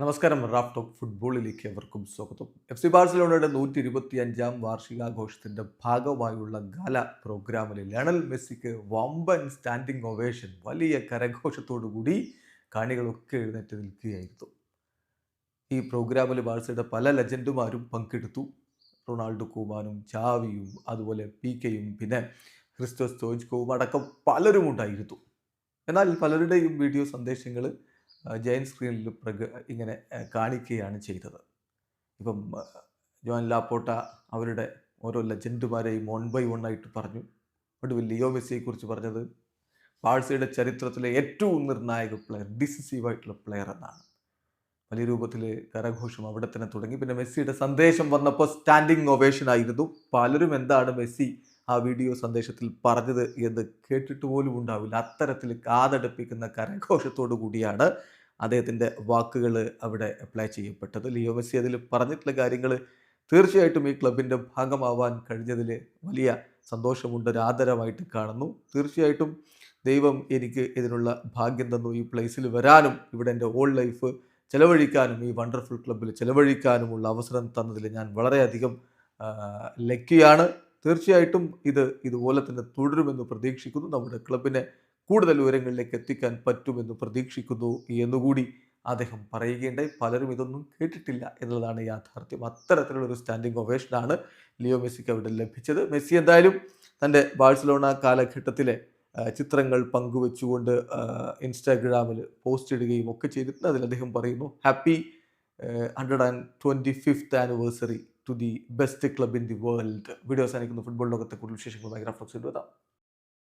നമസ്കാരം Raf talk ഫുട്ബോളിലേക്ക് അവർക്കും സ്വാഗതം. എഫ് സി ബാഴ്സലോണയുടെ നൂറ്റി ഇരുപത്തി അഞ്ചാം വാർഷികാഘോഷത്തിന്റെ ഭാഗമായുള്ള ഗാല പ്രോഗ്രാമിൽ ലയണൽ മെസ്സിക്ക് വമ്പൻ സ്റ്റാൻഡിംഗ് ഒവേഷൻ വലിയ കരഘോഷത്തോടു കൂടി കാണികളൊക്കെ എഴുന്നേറ്റ് നിൽക്കുകയായിരുന്നു. ഈ പ്രോഗ്രാമിൽ ബാഴ്സയുടെ പല ലെജൻഡുമാരും പങ്കെടുത്തു. റൊണാൾഡോ കൂമാനും ചാവിയും അതുപോലെ പി കെയും പിന്നെ ക്രിസ്റ്റോസ് തോജ്കോവും അടക്കം പലരും ഉണ്ടായിരുന്നു എന്നാൽ പലരുടെയും വീഡിയോ സന്ദേശങ്ങൾ ജയൻ സ്ക്രീനിൽ പ്രക ഇങ്ങനെ കാണിക്കുകയാണ് ചെയ്തത്. ഇപ്പം ജോൻ ലാപ്പോട്ട അവരുടെ ഓരോ ലെജൻഡുമാരെയും വൺ ബൈ വൺ ആയിട്ട് പറഞ്ഞു. ഒടുവിൽ ലിയോ മെസ്സിയെക്കുറിച്ച് പറഞ്ഞത് ബാഴ്സയുടെ ചരിത്രത്തിലെ ഏറ്റവും നിർണായക പ്ലെയർ ഡിസിസീവ് ആയിട്ടുള്ള പ്ലെയർ എന്നാണ്. വലിയ രൂപത്തിൽ കരഘോഷം അവിടെ തന്നെ തുടങ്ങി. പിന്നെ മെസ്സിയുടെ സന്ദേശം വന്നപ്പോൾ സ്റ്റാൻഡിങ് ഒവേഷൻ ആയിരുന്നു. പലരും എന്താണ് മെസ്സി ആ വീഡിയോ സന്ദേശത്തിൽ പറഞ്ഞത് എന്ന് കേട്ടിട്ട് പോലും ഉണ്ടാവില്ല. അത്തരത്തിൽ കാതടുപ്പിക്കുന്ന കരഘോഷത്തോടു കൂടിയാണ് അദ്ദേഹത്തിന്റെ വാക്കുകൾ അവിടെ അപ്ലൈ ചെയ്യപ്പെട്ടത്. ലിയോ മെസ്സി അതിൽ പറഞ്ഞിട്ടുള്ള കാര്യങ്ങൾ തീർച്ചയായിട്ടും ഈ ക്ലബിന്റെ ഭാഗമാവാൻ കഴിഞ്ഞതിൽ വലിയ സന്തോഷമുണ്ട് ഒരു കാണുന്നു. തീർച്ചയായിട്ടും ദൈവം എനിക്ക് ഇതിനുള്ള ഭാഗ്യം തന്നു ഈ പ്ലേസിൽ വരാനും ഇവിടെ എന്റെ ഓൾ ലൈഫ് ചിലവഴിക്കാനും ഈ വണ്ടർഫുൾ ക്ലബ്ബിൽ ചിലവഴിക്കാനുമുള്ള അവസരം തന്നതിൽ ഞാൻ വളരെയധികം ലക്കിയാണ്. തീർച്ചയായിട്ടും ഇത് ഇതുപോലെ തന്നെ തുടരുമെന്ന് പ്രതീക്ഷിക്കുന്നു. നമ്മുടെ ക്ലബിനെ കൂടുതൽ വിവരങ്ങളിലേക്ക് എത്തിക്കാൻ പറ്റുമെന്ന് പ്രതീക്ഷിക്കുന്നു എന്നുകൂടി അദ്ദേഹം പറയുകയുണ്ടായി. പലരും ഇതൊന്നും കേട്ടിട്ടില്ല എന്നുള്ളതാണ് യാഥാർത്ഥ്യം. അത്തരത്തിലുള്ള ഒരു സ്റ്റാൻഡിംഗ് ഒവേഷനാണ് ലിയോ മെസ്സിക്ക് അവിടെ ലഭിച്ചത്. മെസ്സി എന്തായാലും തന്റെ ബാഴ്സലോണ കാലഘട്ടത്തിലെ ചിത്രങ്ങൾ പങ്കുവെച്ചുകൊണ്ട് ഇൻസ്റ്റാഗ്രാമിൽ പോസ്റ്റ് ഇടുകയും ഒക്കെ ചെയ്തിട്ടുണ്ട്. അതിൽ അദ്ദേഹം പറയുന്നു happy hundred and twenty fifth anniversary to the best club in the world video അവസാനിക്കുന്ന. ഫുട്ബോൾ ലോകത്തെ കൂടുതൽ വിശേഷങ്ങളുമായി ഗ്രാഫ്ലോക്സിൽ വരാം